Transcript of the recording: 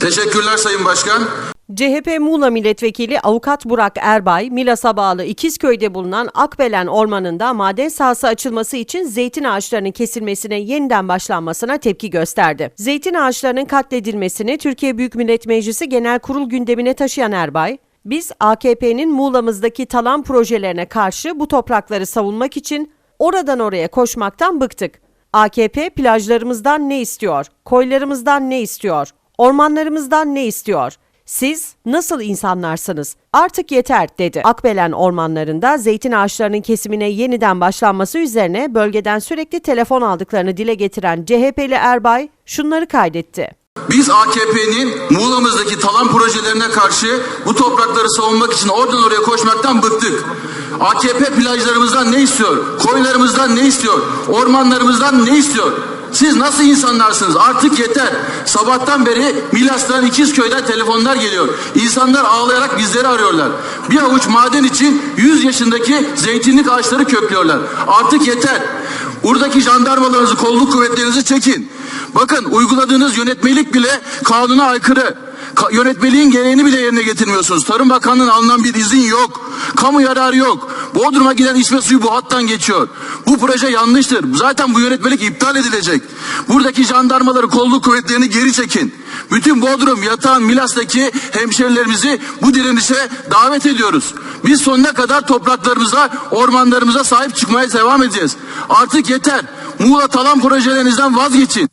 Teşekkürler Sayın Başkan. CHP Muğla Milletvekili Avukat Burak Erbay, Milas'a bağlı İkizköy'de bulunan Akbelen Ormanı'nda maden sahası açılması için zeytin ağaçlarının kesilmesine yeniden başlanmasına tepki gösterdi. Zeytin ağaçlarının katledilmesini Türkiye Büyük Millet Meclisi Genel Kurul gündemine taşıyan Erbay, biz AKP'nin Muğla'mızdaki talan projelerine karşı bu toprakları savunmak için oradan oraya koşmaktan bıktık. AKP plajlarımızdan ne istiyor? Koylarımızdan ne istiyor? Ormanlarımızdan ne istiyor? Siz nasıl insanlarsınız? Artık yeter dedi. Akbelen ormanlarında zeytin ağaçlarının kesimine yeniden başlanması üzerine bölgeden sürekli telefon aldıklarını dile getiren CHP'li Erbay şunları kaydetti. Biz AKP'nin Muğla'mızdaki talan projelerine karşı bu toprakları savunmak için oradan oraya koşmaktan bıktık. AKP plajlarımızdan ne istiyor? Koylarımızdan ne istiyor? Ormanlarımızdan ne istiyor? Siz nasıl insanlarsınız? Artık yeter. Sabahtan beri Milas'tan İkizköy'den telefonlar geliyor. İnsanlar ağlayarak bizleri arıyorlar. Bir avuç maden için 100 yaşındaki zeytinlik ağaçları köklüyorlar. Artık yeter. Buradaki jandarmalarınızı, kolluk kuvvetlerinizi çekin. Bakın uyguladığınız yönetmelik bile kanuna aykırı. Ka- yönetmeliğin gereğini bile yerine getirmiyorsunuz. Tarım Bakanlığı'nın alınan bir izin yok. Kamu yararı yok. Bodrum'a giden içme suyu bu hattan geçiyor. Bu proje yanlıştır. Zaten bu yönetmelik iptal edilecek. Buradaki jandarmaları, kolluk kuvvetlerini geri çekin. Bütün Bodrum, Yatağan, Milas'taki hemşerilerimizi bu direnişe davet ediyoruz. Biz sonuna kadar topraklarımıza, ormanlarımıza sahip çıkmaya devam edeceğiz. Artık yeter. Muğla talan projelerinizden vazgeçin.